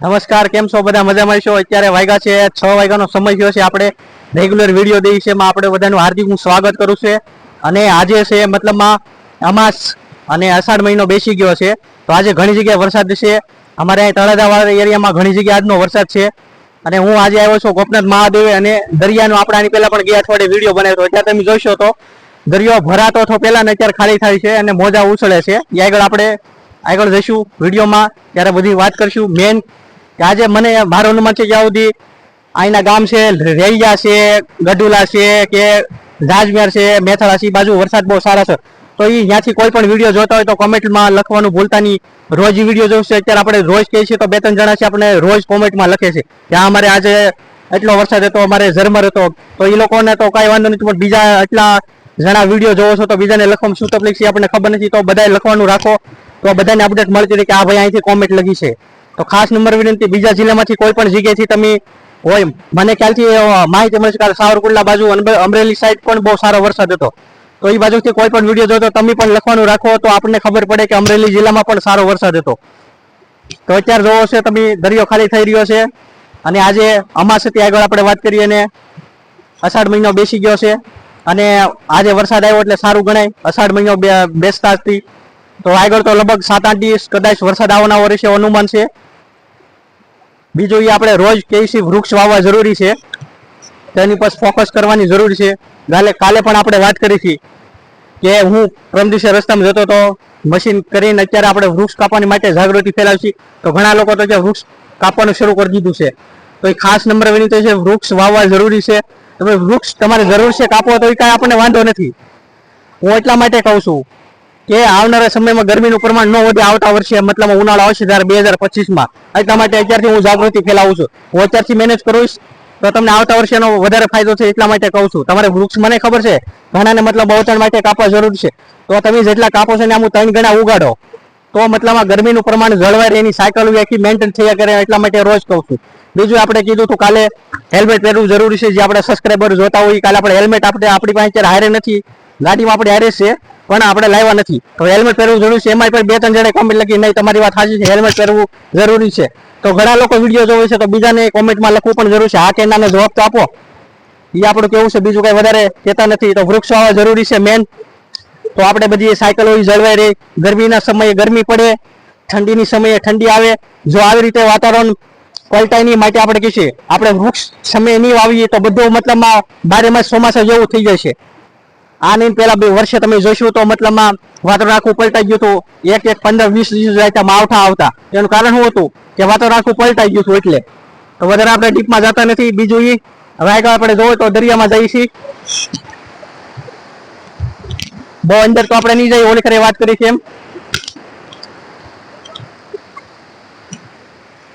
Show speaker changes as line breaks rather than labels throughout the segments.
નમસ્કાર, કેમ છો? બધા મજામાં છો? અત્યારે વાગ્યા છે, છ વાગ્યાનો સમય થયો છે આપણે રેગ્યુલર વીડિયો દઈએ છીએ. એમાં આપણે બધાનું હાર્દિક હું સ્વાગત કરું છું. અને આજે છે, મતલબમાં અમાસ અને અષાઢ મહિનો બેસી ગયો છે. તો આજે ઘણી જગ્યાએ વરસાદ છે. અમારે અહીં તળાજાવાળા એરિયામાં ઘણી જગ્યાએ આજનો વરસાદ છે. અને હું આજે આવ્યો છું ગોપનાથ મહાદેવ અને દરિયાનો આપણે આની પહેલાં પણ ગયા અઠવાડિયે વીડિયો બનાવ્યો હતો. અત્યારે તમે જોઈશો તો દરિયો ભરાતો હતો પહેલાં ને અત્યારે ખાલી થાય છે અને મોજા ઉછળે છે. એ આગળ આપણે આગળ જઈશું વિડીયોમાં. ત્યારે બધી વાત કરશું. મેન કે આજે મને મારો અનુમાન છે જ્યાં સુધી અહીંના ગામ છે રેૈયા છે, ગઢુલા છે કે રાજમેર છે, મેથાળા છે બાજુ વરસાદ બહુ સારા છે. તો એ ત્યાંથી કોઈ પણ વીડિયો જોતા હોય તો કોમેન્ટમાં લખવાનું ભૂલતા નહીં. રોજ વીડિયો જોશે, અત્યારે આપણે રોજ કહીએ છીએ તો બે ત્રણ જણા છે આપણે રોજ કોમેન્ટમાં લખે છે આ અમારે આજે એટલો વરસાદ હતો, અમારે ઝરમર હતો. તો એ લોકોને તો કાંઈ વાંધો નથી, પણ બીજા એટલા જણા વીડિયો જોવો છો તો બીજાને લખવામાં શું તકલીફ છે આપણને ખબર નથી. તો બધાએ લખવાનું રાખો. તો બધાને અપડેટ મળતી રહે કે આ ભાઈ અહીંથી કોમેન્ટ લગી છે. તો ખાસ નંબર વિનંતી, બીજા જિલ્લામાંથી કોઈ પણ જગ્યાએથી તમે હોય મને ખ્યાલથી માહિતી મળશે કારણ સાવરકુંડલા બાજુ અમરેલી સાઈડ પણ બહુ સારો વરસાદ હતો. તો એ બાજુથી કોઈ પણ વીડિયો જોતો, તમે પણ લખવાનું રાખો, તો આપણને ખબર પડે કે અમરેલી જિલ્લામાં પણ સારો વરસાદ હતો. તો અત્યારે જોવો છે, તમે દરિયો ખાલી થઈ રહ્યો છે. અને આજે અમાસથી આગળ આપણે વાત કરીએ અને અષાઢ મહિનો બેસી ગયો છે. અને આજે વરસાદ આવ્યો એટલે સારું ગણાય. અષાઢ મહિનો બે- બેસતાથી તો આગળ તો લગભગ સાત આઠ દિવસ કદાચ વરસાદ આવવાનો રહેશે, અનુમાન છે. બીજું એ આપણે રોજ કેસી વૃક્ષ વાવવા જરૂરી છે. તેની પર ફોકસ કરવાની જરૂર છે. કાલે કાલે પણ આપણે વાત કરી હતી કે હું પ્રમ દિવસે રસ્તામાં જતો તો મશીન કરીને અત્યારે આપણે વૃક્ષ કાપવાની માટે જાગૃતિ ફેલાવશી. તો ઘણા લોકો તો જે વૃક્ષ કાપવાનું શરૂ કરી દીધું છે. તો એ ખાસ નંબર વિનંતી છે, વૃક્ષ વાવવા જરૂરી છે. તમે વૃક્ષ તમારે જરૂર છે કાપવો તો એ કાંઈ આપણને વાંધો નથી. હું એટલા માટે કહું છું કે આવનારા સમયમાં ગરમીનું પ્રમાણ ન વધે આવતા વર્ષે, મતલબ ઉનાળો આવશે ત્યારે બે હજાર પચીસમાં. એટલા માટે અત્યારથી હું જાગૃતિ ફેલાવું છું. હું અત્યારથી મેનેજ કરું તો તમને આવતા વર્ષેનો વધારે ફાયદો છે એટલા માટે કહું છું. તમારે વૃક્ષ મને ખબર છે? ઘણાને મતલબ બહુચણ માટે કાપવા જરૂર છે. તો તમે જેટલા કાપો છો ને આમ ત્રણ ગણા ઉગાડો. તો મતલબમાં ગરમીનું પ્રમાણ જળવાય રહે એની સાયકલ આખી મેન્ટેન થયા કરે એટલા માટે રોજ કહું છું. બીજું આપણે કીધું હતું કાલે હેલ્મેટ પહેરવું જરૂરી છે. જે આપણે સબસ્ક્રાઈબર જોતા હોય કાલે આપણે હેલ્મેટ આપણે આપણી પાસે હારે નથી. ગાડીમાં આપણે એરેસ છે, પણ આપણે લાવ્યા નથી. તો હેલ્મેટ પહેરવું જરૂરી છે? એમાં પણ બે ત્રણ જણે કોમેન્ટ લખી, નહીં, તમારી વાત સાચી છે, હેલ્મેટ પહેરવું જરૂરી છે. તો ઘણા લોકો વીડિયો જોવે છે, તો બીજાને કોમેન્ટમાં લખવું પણ જરૂરી છે. હા કે નાને જવાબ તો આપો. એ આપણું કેવું છે? બીજું કઈ વધારે કહેતા નથી. તો વૃક્ષ આવવા જરૂરી છે મેન તો આપણે બધી સાયકલો જળવાઈ રહે. ગરમીના સમયે ગરમી પડે, ઠંડીની સમયે ઠંડી આવે. જો આવી રીતે વાતાવરણ પલટાય નહીં માટે આપણે કહીએ આપણે વૃક્ષ સમયે નહીં વાવીએ તો બધું મતલબમાં બારે માસ ચોમાસા જેવું થઈ છે. આ નહીં પેલા બે વર્ષે તમે જોઈશું તો મતલબમાં વાતાવરણ આખું પલટાઈ ગયું હતું. એક એક પંદર વીસ જાય માવઠા આવતા. એનું કારણ શું હતું? કે વાતાવરણ આખું પલટાઈ ગયું હતું એટલે. તો વધારે આપણે ડીપમાં જતા નથી. બીજું એ હવે આગળ આપણે જોવો તો દરિયામાં જઈએ છીએ. બહુ અંદર તો આપણે નહીં જઈએ, ઓલી વાત કરી છે એમ.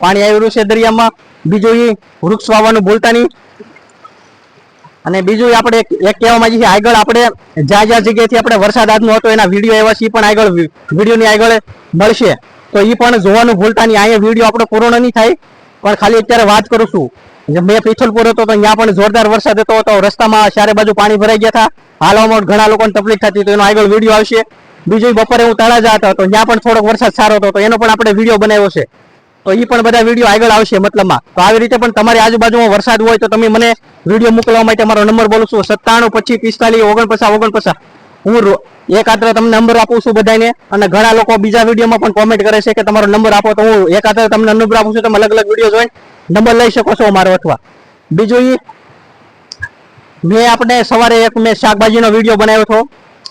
પાણી આવી રહ્યું છે દરિયામાં. બીજું એ વૃક્ષ વાવવાનું ભૂલતા નહીં. અને બીજું આપણે એક કહેવા માંગીએ છીએ આગળ આપણે જ્યાં જ્યાં જગ્યાએથી આપણે વરસાદ આજનો હતો, એના વીડિયો એવા છે એ પણ આગળ વિડીયોની આગળ મળશે. તો એ પણ જોવાનું ભૂલતા નહીં અહીંયા વીડિયો આપણો પૂર્ણ નહીં થાય, પણ ખાલી અત્યારે વાત કરું છું. મેં પિથલપુર હતો, તો ત્યાં પણ જોરદાર વરસાદ હતો, તો રસ્તામાં ચારે બાજુ પાણી ભરાઈ ગયા હતા. હાલવામાં ઘણા લોકોને તકલીફ થતી, તો એનો આગળ વીડિયો આવશે. બીજું બપોરે હું તળાજા હતો, તો ત્યાં પણ થોડોક વરસાદ સારો હતો, તો એનો પણ આપણે વીડિયો બનાવ્યો છે. તો એ પણ બધા વીડિયો આગળ આવશે મતલબમાં. તો આવી રીતે પણ તમારી આજુબાજુમાં વરસાદ હોય તો તમે મને વીડિયો મોકલવા માટે મારો નંબર બોલું છું. સત્તાણું, પચીસ, પિસ્તાલીસ, ઓગણપચાસ ઓગણપચાસ. હું એકાત્ર તમને નંબર આપું છું બધાને અને ઘણા લોકો બીજા વિડીયોમાં પણ કોમેન્ટ કરે છે કે તમારો નંબર આપો તો હું એકાત્ર તમને નંબર આપું છું. તમે અલગ અલગ વીડિયો જોઈને નંબર લઈ શકો છો મારો અથવા. બીજું ઈ મેં આપણે સવારે એક મેં શાકભાજીનો વીડિયો બનાવ્યો હતો.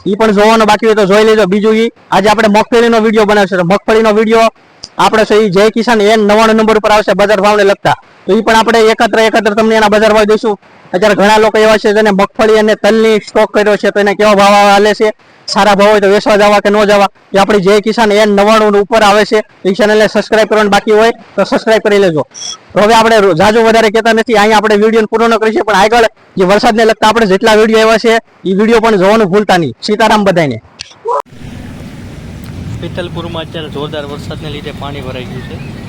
એ પણ જોવાનો બાકી હોય તો જોઈ લેજો. બીજું ઈ આજે આપણે મગફળીનો વીડિયો બનાવ્યો છે. મગફળીનો વીડિયો આપણે જય કિસાન એન નવાણું નંબર ઉપર આવશે બજાર ભાવને લગતા. તો એ પણ આપણે એકત્ર એકત્ર તમને એના બજાર ભાવ દઈશું. અત્યારે ઘણા લોકો એવા છે જેને મગફળી અને તલની સ્ટોક કર્યો છે તો એને કેવા ભાવ હાલે છે? સારા ભાવ હોય તો વેસવા જવા કે ન જવા? એ આપણી જય કિસાન એન નવાણું ઉપર આવે છે. એ ચેનલને સબસ્ક્રાઇબ કરવાનું બાકી હોય તો સબસ્ક્રાઇબ કરી લેજો. તો હવે આપણે જાજુ વધારે કહેતા નથી. અહીંયા આપણે વીડિયો પૂરો ન કરીશું પણ આગળ જે વરસાદને લગતા આપણે જેટલા વીડિયો આવ્યા છે એ વીડિયો પણ જોવાનું ભૂલતા નહીં. સીતારામ બધાને
પિથલપુરમાં અત્યારે જોરદાર વરસાદને લીધે પાણી ભરાઈ ગયું છે.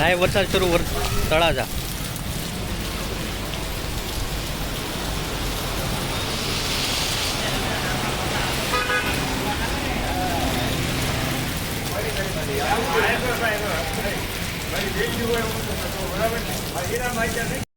લાઈવ વરસાદ શરૂ તળાજા.
બરાબર